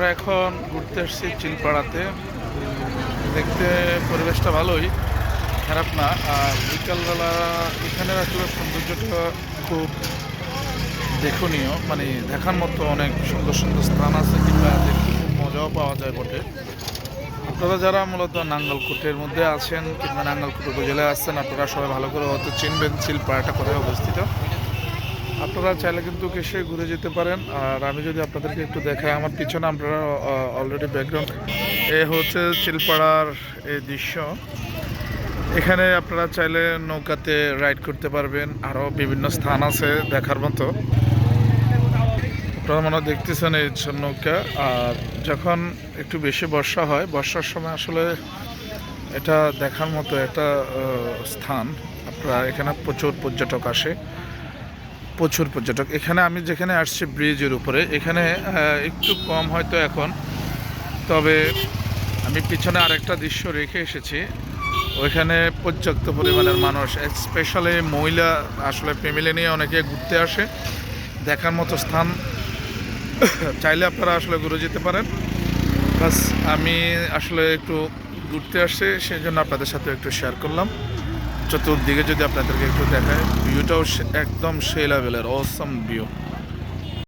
আমরা এখন ঘুরতে এসেছি চিলপাড়াতে। দেখতে পরিবেশটা ভালোই, খারাপ না। আর বিকালবেলা এখানের আসলে সৌন্দর্যটা খুব দেখনীয় মানে দেখার মতো অনেক সুন্দর সুন্দর স্থান আছে কিংবা দেখতে খুব মজাও পাওয়া যায় বটে। আপনারা যারা মূলত নাঙ্গলকোটের মধ্যে আছেন কিংবা নাঙ্গলকোট উপজেলায় আসছেন আপনারা সবাই ভালো করে হয়তো চিনবেন চিলপাড়াটা কোথায় অবস্থিত। আপনারা চাইলে কিন্তু এসে ঘুরে যেতে পারেন। আর আমি যদি আপনাদেরকে একটু দেখাই, আমার পিছনে আপনারা অলরেডি ব্যাকগ্রাউন্ড এ হচ্ছে চিলপাড়ার এই দৃশ্য। এখানে আপনারা চাইলে নৌকাতে রাইড করতে পারবেন আরও বিভিন্ন স্থান আছে দেখার মতো। আপনারা মনে দেখতেছেন এই নৌকা। আর যখন একটু বেশি বর্ষা হয়, বর্ষার সময় আসলে এটা দেখার মতো একটা স্থান। আপনারা এখানে প্রচুর পর্যটক আসে। প্রচুর পর্যটক এখানে আমি যেখানে আসছি ব্রিজের উপরে, এখানে একটু কম হয়তো এখন, তবে আমি পিছনে আরেকটা দৃশ্য রেখে এসেছি। ওইখানে পর্যাপ্ত পরিমাণের মানুষ স্পেশালি মহিলা, আসলে ফ্যামিলি নিয়ে অনেকে ঘুরতে আসে, দেখার মতো স্থান। চাইলে আপনারা আসলে ঘুরে যেতে পারেন। বাস, আমি আসলে একটু ঘুরতে আসছি সেই জন্য আপনাদের সাথে একটু শেয়ার করলাম। চতুর্দিকে যদি আপনাদেরকে একটু দেখায় ভিউটাও একদম সেই লেভেলের অসম ভিউ